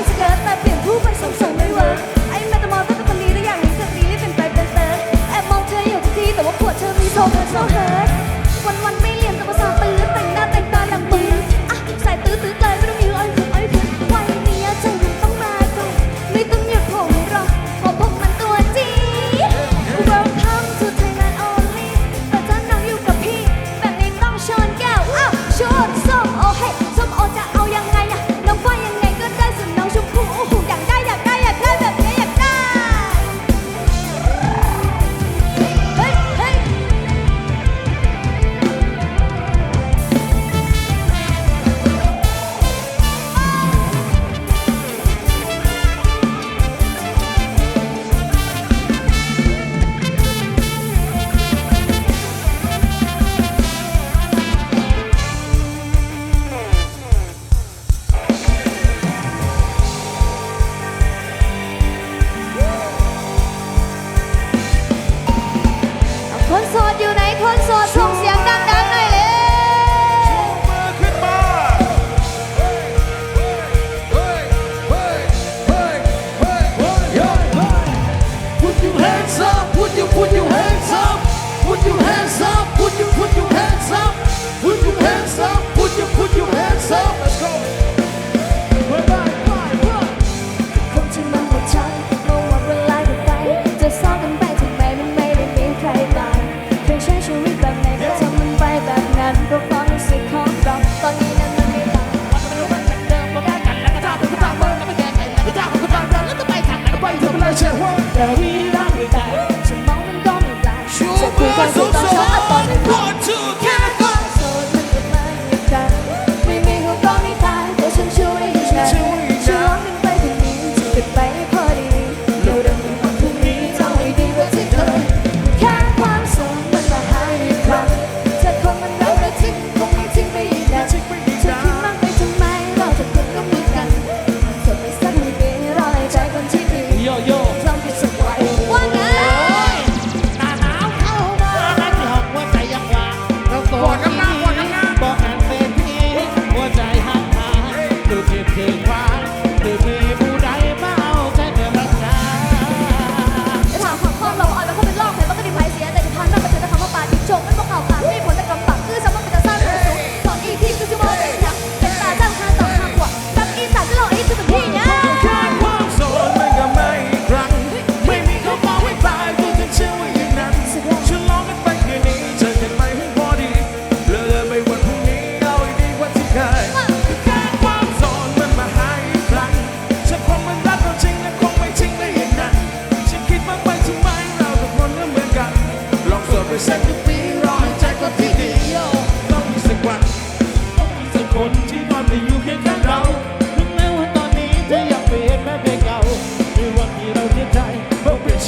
นสเกิร์แต่เปลี่ยนผู้ไปสมสมไม่เวิไอแม่ตะมอนก็ตะปลีและอย่างนี้จะรีบเป็นไปเป็เติร์แอบมองเธออยู่ทุกทีแต่ว่าปวดเธอมีโซเธอโซเธอ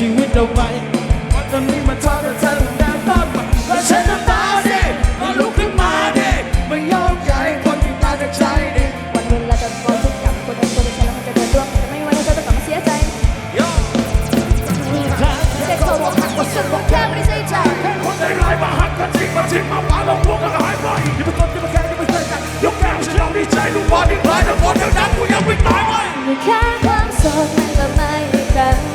ชีวิตเราไปวันตอนนี้มันทอดแต่เธอต้องการต้นมาและฉันน้ำตาดิก็ลุกขึ้นมาดิไม่ยอมใจคนที่มาจากใจดิวันเวลาจะพอทุกอย่างคนในตัวฉันแล้วมันจะเดินร่วงแต่ไม่ว่าเธอจะกลับมาเสียใจโย่ถ้าเด็กโตบอกหักก็สึกบอกแค่ไม่ได้ใช่ใจคนใจร้ายมาหักกันจริงมาจริงมาปาลงพวกกันหายไปอย่าไปกดอย่าไปแค่อย่าไปเสียใจยกแก้วฉันยอมดีใจลูกบอลที่คล้ายทั้งหมดทั้งนั้นกูยังไม่ตายไหมมีแค่ความโสดมันก็ไม่มีครั้งไม่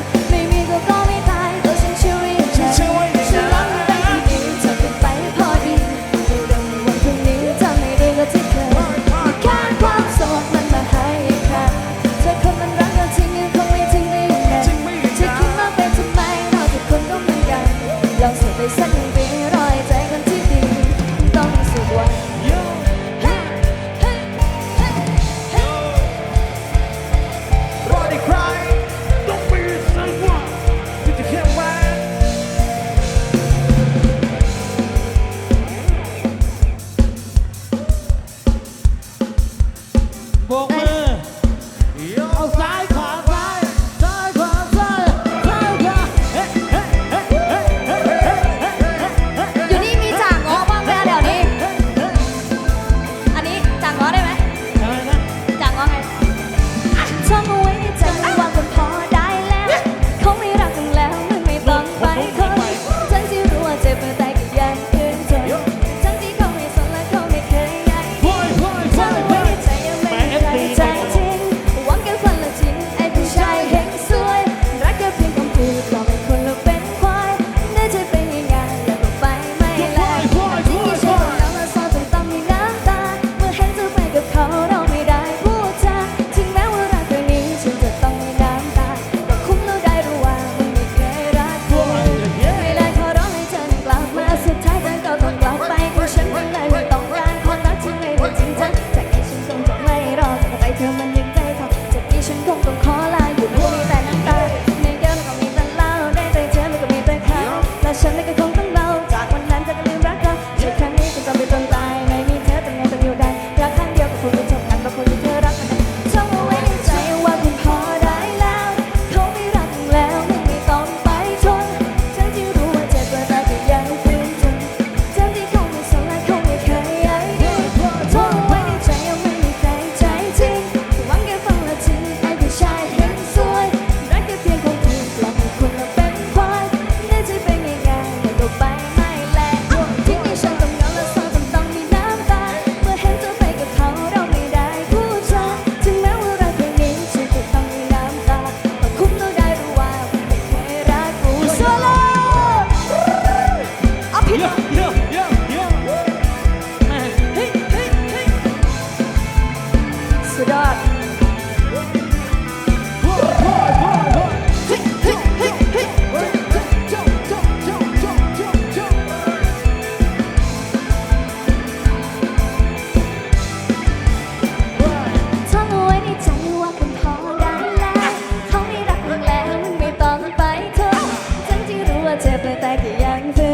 Teteh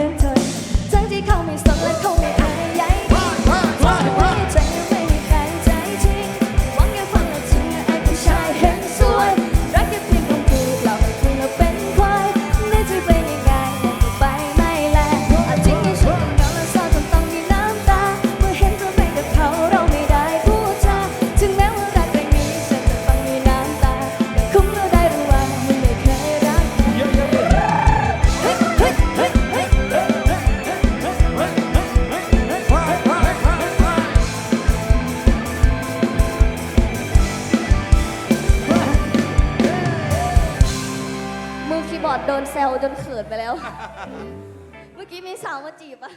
าวมาจีบอะ